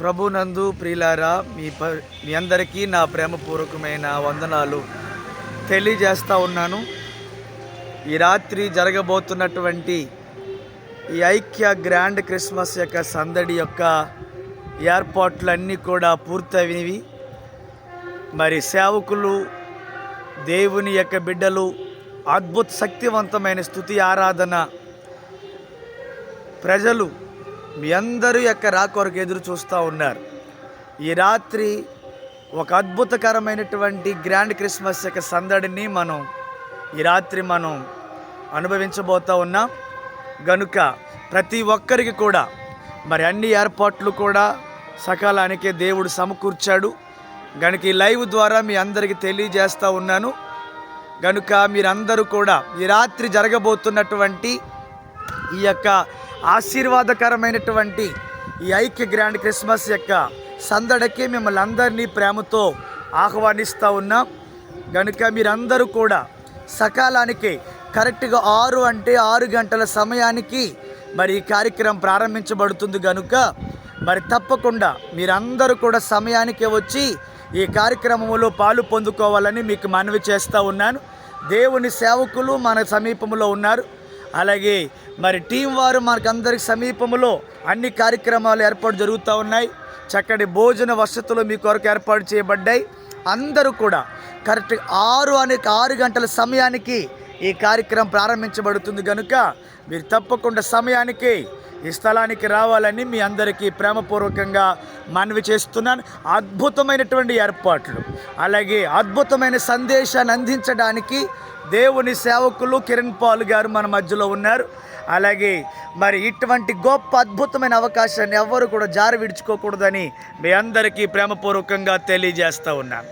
ప్రభునందు ప్రియులారా మీ ప మీ అందరికీ నా ప్రేమపూర్వకమైన వందనాలు. తెలియజేస్తూ ఉన్నాను. ఈ రాత్రి జరగబోతున్నటువంటి ఈ ఐక్య గ్రాండ్ క్రిస్మస్ యొక్క సందడి యొక్క ఏర్పాట్లన్నీ కూడా పూర్తయినవి. మరి సేవకులు దేవుని యొక్క బిడ్డలు అద్భుత శక్తివంతమైన స్థుతి ఆరాధన ప్రజలు మీ అందరూ యొక్క రా కొరకు ఎదురు చూస్తూ ఉన్నారు. ఈ రాత్రి ఒక అద్భుతకరమైనటువంటి గ్రాండ్ క్రిస్మస్ యొక్క సందడిని మనం ఈ రాత్రి మనం అనుభవించబోతూ ఉన్నాం. గనుక ప్రతి ఒక్కరికి కూడా మరి అన్ని ఏర్పాట్లు కూడా సకాలానికే దేవుడు సమకూర్చాడు. గనుక ఈ లైవ్ ద్వారా మీ అందరికీ తెలియజేస్తూ ఉన్నాను. గనుక మీరందరూ కూడా ఈ రాత్రి జరగబోతున్నటువంటి ఈ యొక్క ఆశీర్వాదకరమైనటువంటి ఈ ఐక్య గ్రాండ్ క్రిస్మస్ యొక్క సందడికి మిమ్మల్ని అందరినీ ప్రేమతో ఆహ్వానిస్తూ ఉన్నాం. కనుక మీరందరూ కూడా సకాలానికి కరెక్ట్గా ఆరు అంటే ఆరు గంటల సమయానికి మరి ఈ కార్యక్రమం ప్రారంభించబడుతుంది కనుక మరి తప్పకుండా మీరందరూ కూడా సమయానికి వచ్చి ఈ కార్యక్రమంలో పాలు పొందుకోవాలని మీకు మనవి చేస్తూ ఉన్నాను. దేవుని సేవకులు మన సమీపంలో ఉన్నారు. అలాగే మరి టీం వారు మనకందరికి సమీపంలో అన్ని కార్యక్రమాలు ఏర్పాటు జరుగుతూ ఉన్నాయి. చక్కటి భోజన వసతులు మీ కొరకు ఏర్పాటు చేయబడ్డాయి. అందరూ కూడా కరెక్ట్ ఆరు అనే ఆరు గంటల సమయానికి ఈ కార్యక్రమం ప్రారంభించబడుతుంది కనుక మీరు తప్పకుండా సమయానికి ఈ స్థలానికి రావాలని మీ అందరికీ ప్రేమపూర్వకంగా మనవి చేస్తున్నాను. అద్భుతమైనటువంటి ఏర్పాట్లు అలాగే అద్భుతమైన సందేశాన్ని అందించడానికి దేవుని సేవకులు కిరణ్ పాల్ గారు మన మధ్యలో ఉన్నారు. అలాగే మరి ఇటువంటి గొప్ప అద్భుతమైన అవకాశాన్ని ఎవ్వరు కూడా జారి విడుచుకోకూడదని మీ అందరికీ ప్రేమపూర్వకంగా తెలియజేస్తూ ఉన్నాను.